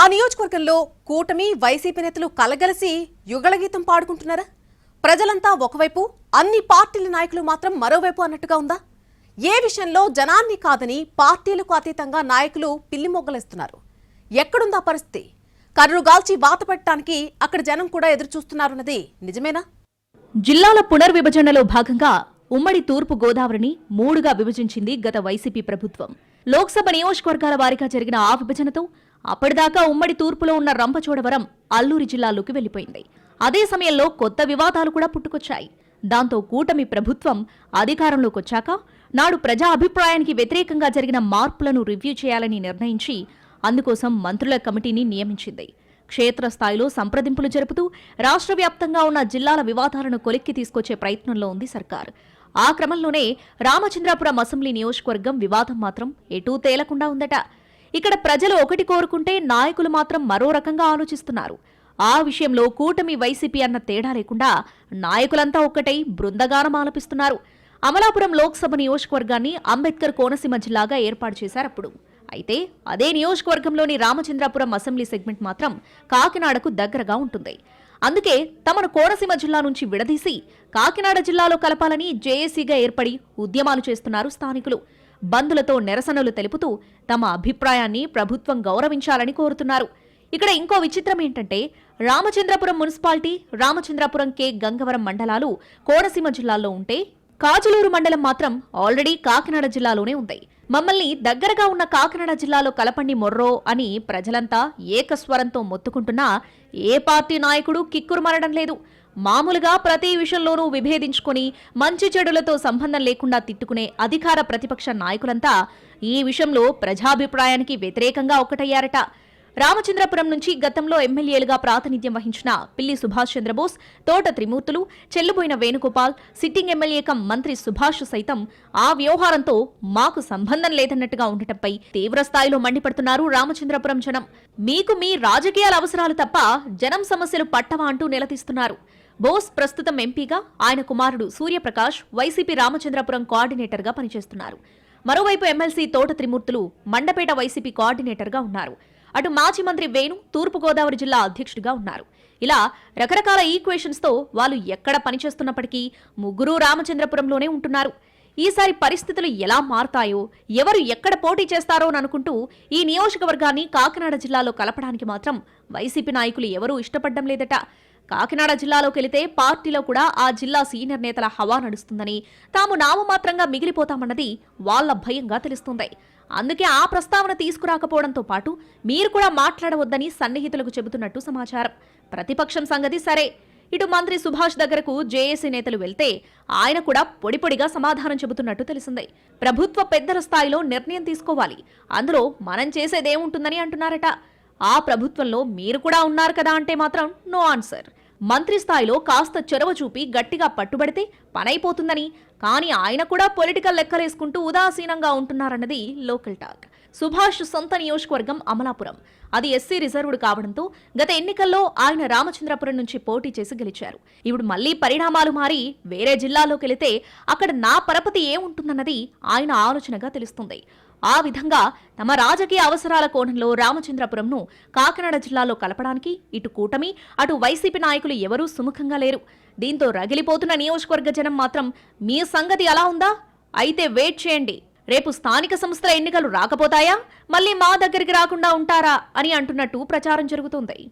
ఆ నియోజకవర్గంలో కూటమి వైసీపీ నేతలు కలగలిసి యుగళగీతం పాడుకుంటున్నారా? ప్రజలంతా ఒకవైపు అన్ని పార్టీల నాయకులు మాత్రం మరోవైపు అన్నట్టుగా ఉందా? ఏ విషయంలో జనాన్ని కాదని పార్టీలకు అతీతంగా నాయకులు పిల్లి మొగ్గలేస్తున్నారు? ఎక్కడుందా పరిస్థితి? కర్రు గాల్చి వాత పెట్టడానికి అక్కడ జనం కూడా ఎదురు చూస్తున్నారన్నది నిజమేనా? జిల్లాల పునర్విభజనలో భాగంగా ఉమ్మడి తూర్పు గోదావరిని మూడుగా విభజించింది గత వైసీపీ ప్రభుత్వం. లోక్సభ నియోజకవర్గాల వారీగా జరిగిన ఆ విభజనతో అప్పటిదాకా ఉమ్మడి తూర్పులో ఉన్న రంపచోడవరం అల్లూరి జిల్లాలోకి వెళ్ళిపోయింది అదే సమయంలో కొత్త వివాదాలు కూడా పుట్టుకొచ్చాయి. దాంతో కూటమి ప్రభుత్వం అధికారంలోకొచ్చాక నాడు ప్రజా అభిప్రాయానికి వ్యతిరేకంగా జరిగిన మార్పులను రివ్యూ చేయాలని నిర్ణయించి అందుకోసం మంత్రుల కమిటీని నియమించింది. క్షేత్రస్థాయిలో సంప్రదింపులు జరుపుతూ రాష్ట్ర వ్యాప్తంగా ఉన్న జిల్లాల వివాదాలను కొలిక్కి తీసుకొచ్చే ప్రయత్నంలో ఉంది సర్కార్. ఆ క్రమంలోనే రామచంద్రాపురం అసెంబ్లీ నియోజకవర్గం వివాదం మాత్రం ఎటూ తేలకుండా ఉందట. ఇక్కడ ప్రజలు ఒకటి కోరుకుంటే నాయకులు మాత్రం మరో రకంగా ఆలోచిస్తున్నారు. ఆ విషయంలో కూటమి వైసీపీ అన్న తేడా లేకుండా నాయకులంతా ఒక్కటై బృందగానం ఆలపిస్తున్నారు. అమలాపురం లోక్సభ నియోజకవర్గాన్ని అంబేద్కర్ కోనసీమ జిల్లాగా ఏర్పాటు చేశారు అప్పుడు. అయితే అదే నియోజకవర్గంలోని రామచంద్రాపురం అసెంబ్లీ సెగ్మెంట్ మాత్రం కాకినాడకు దగ్గరగా ఉంటుంది. అందుకే తమను కోనసీమ జిల్లా నుంచి విడదీసి కాకినాడ జిల్లాలో కలపాలని జేఏసీగా ఏర్పడి ఉద్యమాలు చేస్తున్నారు స్థానికులు. బంధులతో నిరసనలు తెలుపుతూ తమ అభిప్రాయాన్ని ప్రభుత్వం గౌరవించాలని కోరుతున్నారు. ఇక్కడ ఇంకో విచిత్రం ఏంటంటే రామచంద్రపురం మున్సిపాలిటీ రామచంద్రపురం కే. గంగవరం మండలాలు కోనసీమ జిల్లాలో ఉంటే కాజులూరు మండలం మాత్రం ఆల్రెడీ కాకినాడ జిల్లాలోనే ఉంది. మమ్మల్ని దగ్గరగా ఉన్న కాకినాడ జిల్లాలో కలపండి మొర్రో అని ప్రజలంతా ఏకస్వరంతో మొత్తుకుంటున్నా ఏ పార్టీ నాయకుడు కిక్కురుమనడం లేదు. మామూలుగా ప్రతి విషయంలోనూ విభేదించుకొని మంచి చెడులతో సంబంధం లేకుండా తిట్టుకునే అధికార ప్రతిపక్ష నాయకులంతా ఈ విషయంలో ప్రజాభిప్రాయానికి వ్యతిరేకంగా ఒకటయ్యారట రామచంద్రపురం నుంచి గతంలో ఎమ్మెల్యేలుగా ప్రాతినిధ్యం వహించిన Pilli Subhash Chandrabose Thota Trimurthulu Chelluboina Venugopal sitting MLA cum మంత్రి సుభాష్ సైతం ఆ వ్యవహారంతో మాకు సంబంధం లేదన్నట్టుగా ఉండటంపై తీవ్ర స్థాయిలో మండిపడుతున్నారు రామచంద్రపురం జనం. మీకు మీ రాజకీయాల అవసరాలు తప్ప జనం సమస్యలు పట్టవా అంటూ నిలదీస్తున్నారు. బోస్ ప్రస్తుతం ఎంపీగా ఆయన కుమారుడు సూర్యప్రకాష్ వైసీపీ రామచంద్రపురం కోఆర్డినేటర్గా పనిచేస్తున్నారు. మరోవైపు ఎమ్మెల్సీ తోట త్రిమూర్తులు మండపేట వైసీపీ కోఆర్డినేటర్గా ఉన్నారు. అటు మాజీ మంత్రి వేణు తూర్పుగోదావరి జిల్లా అధ్యక్షుడిగా ఉన్నారు. ఇలా రకరకాల ఈక్వేషన్స్తో వాళ్ళు ఎక్కడ పనిచేస్తున్నప్పటికీ ముగ్గురు రామచంద్రపురంలోనే ఉంటున్నారు. ఈసారి పరిస్థితులు ఎలా మారతాయో ఎవరు ఎక్కడ పోటీ చేస్తారో అనుకుంటూ ఈ నియోజకవర్గాన్ని కాకినాడ జిల్లాలో కలపడానికి మాత్రం వైసీపీ నాయకులు ఎవరూ ఇష్టపడడం లేదట. కాకినాడ జిల్లాలోకి వెళితే పార్టీలో కూడా ఆ జిల్లా సీనియర్ నేతల హవా నడుస్తుందని తాము నామమాత్రంగా మిగిలిపోతామన్నది వాళ్ళ భయంగా తెలుస్తుంది. అందుకే ఆ ప్రస్తావన తీసుకురాకపోవడంతో పాటు మీరు కూడా మాట్లాడవద్దని సన్నిహితులకు చెబుతున్నట్టు సమాచారం. ప్రతిపక్షం సంగతి సరే. ఇటు మంత్రి సుభాష్ దగ్గరకు జేఏసీ నేతలు వెళ్తే ఆయన కూడా పొడిపొడిగా సమాధానం చెబుతున్నట్టు తెలిసింది. ప్రభుత్వ పెద్దల స్థాయిలో నిర్ణయం తీసుకోవాలి. అందులో మనం చేసేదేముంటుందని అంటున్నారట. ఆ ప్రభుత్వంలో మీరు కూడా ఉన్నారు కదా అంటే మాత్రం నో ఆన్సర్. మంత్రి స్థాయిలో కాస్త చొరవ చూపి గట్టిగా పట్టుబడితే పనైపోతుందని. కానీ ఆయన కూడా పొలిటికల్ లెక్కలేసుకుంటూ ఉదాసీనంగా ఉంటున్నారన్నది లోకల్ టాక్. సుభాష్ సొంత నియోజకవర్గం అమలాపురం. అది ఎస్సీ రిజర్వ్డ్ కావడంతో గత ఎన్నికల్లో ఆయన రామచంద్రపురం నుంచి పోటీ చేసి గెలిచారు. ఇప్పుడు మళ్ళీ పరిణామాలు మారి వేరే జిల్లాలోకి వెళితే అక్కడ నా పరపతి ఏముంటుందన్నది ఆయన ఆలోచనగా తెలుస్తుంది. ఆ విధంగా తమ రాజకీయ అవసరాల కోణంలో రామచంద్రపురంను కాకినాడ జిల్లాలో కలపడానికి ఇటు కూటమి అటు వైసీపీ నాయకులు ఎవరూ సుముఖంగా లేరు. దీంతో రగిలిపోతున్న నియోజకవర్గ జనం మాత్రం మీ సంగతి అలా ఉందా? అయితే వెయిట్ చేయండి. రేపు స్థానిక సంస్థల ఎన్నికలు రాకపోతాయా? మళ్ళీ మా దగ్గరికి రాకుండా ఉంటారా? అని అంటున్నట్టు ప్రచారం జరుగుతోంది.